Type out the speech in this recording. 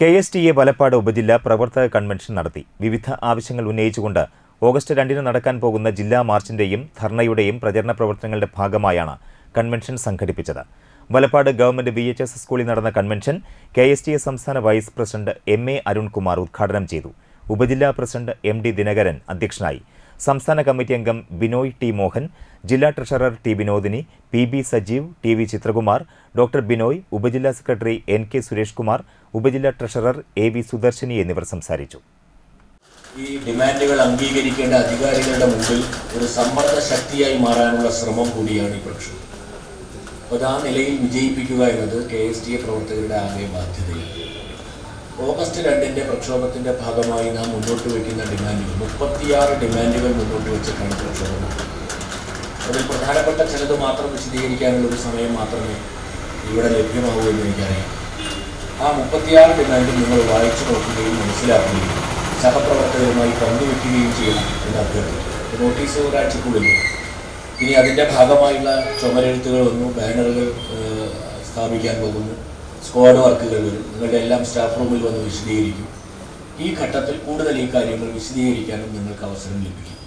K S T A Valappad ഉപജില്ലാ പ്രവർത്തക convention നടത്തി. വിവിധ ആവശ്യങ്ങൾ ഉന്നയിച്ചുകൊണ്ട് ഓഗസ്റ്റ് രണ്ടിന് നടക്കാൻ പോകുന്ന ജില്ലാ മാർച്ചിന്റെയും ധർണയുടെയും പ്രചരണ പ്രവർത്തനങ്ങളുടെ ഭാഗമായാണ് കൺവെൻഷൻ സംഘടിപ്പിച്ചത്. Valappad government V H S സ്കൂളിൽ നടന്ന convention K S T A സംസ്ഥാന vice president M A Arunkumar ഉദ്ഘാടനം ചെയ്തു. ഉപജില്ലാ പ്രസിഡന്റ് എം ഡി ദിനകരൻ അധ്യക്ഷനായി. സംസ്ഥാന കമ്മിറ്റി അംഗം ബിനോയ് ടി മോഹൻ ജില്ലാ treasurer T Vinodini P B Sajeev T V Chitrakumar doctor Binoy ഉപജില്ലാ secretary N K Suresh Kumar ഉപജില്ലാ ട്രഷറർ എ വി സുദർശിനി എന്നിവർ സംസാരിച്ചു. ഈ ഡിമാൻഡുകൾ അംഗീകരിക്കേണ്ട അധികാരികളുടെ മുമ്പിൽ ഒരു സമ്മർദ്ദ ശക്തിയായി മാറാനുള്ള ശ്രമം കൂടിയാണ് ഈ പ്രക്ഷോഭം. അപ്പോൾ ആ നിലയിൽ വിജയിപ്പിക്കുക എന്നത് കെ എസ് ടി എ പ്രവർത്തകരുടെ ആകെ ബാധ്യതയാണ്. ഓഗസ്റ്റ് രണ്ടിന്റെ പ്രക്ഷോഭത്തിന്റെ ഭാഗമായി നാം മുന്നോട്ട് വയ്ക്കുന്ന ഡിമാൻഡുകൾ മുപ്പത്തിയാറ് ഡിമാൻഡുകൾ മുന്നോട്ട് വെച്ചിട്ടാണ് പ്രക്ഷോഭം. അതിൽ പ്രധാനപ്പെട്ട ചിലത് മാത്രം വിശദീകരിക്കാനുള്ള ഒരു സമയം മാത്രമേ ഇവിടെ ലഭ്യമാകൂ എന്ന് എനിക്കറിയാം. ആ മുപ്പത്തിയാറ് ഡിമാൻഡ് നിങ്ങൾ വായിച്ചു നോക്കുകയും മനസ്സിലാക്കുകയും സഹപ്രവർത്തകരുമായി പങ്കുവെക്കുകയും ചെയ്യണം എന്ന് അഭ്യർത്ഥിക്കും നോട്ടീസ് ഒരാഴ്ചക്കുള്ളിൽ. ഇനി അതിന്റെ ഭാഗമായുള്ള ചുമരെഴുത്തുകൾ വന്നു ബാനറുകൾ സ്ഥാപിക്കാൻ പോകുന്നു. സ്ക്വാഡ് വർക്കുകൾ വരും. നിങ്ങളുടെ എല്ലാം സ്റ്റാഫ് റൂമിൽ വന്ന് വിശദീകരിക്കും. ഈ ഘട്ടത്തിൽ കൂടുതൽ ഈ കാര്യങ്ങൾ വിശദീകരിക്കാനും നിങ്ങൾക്ക് അവസരം ലഭിക്കും.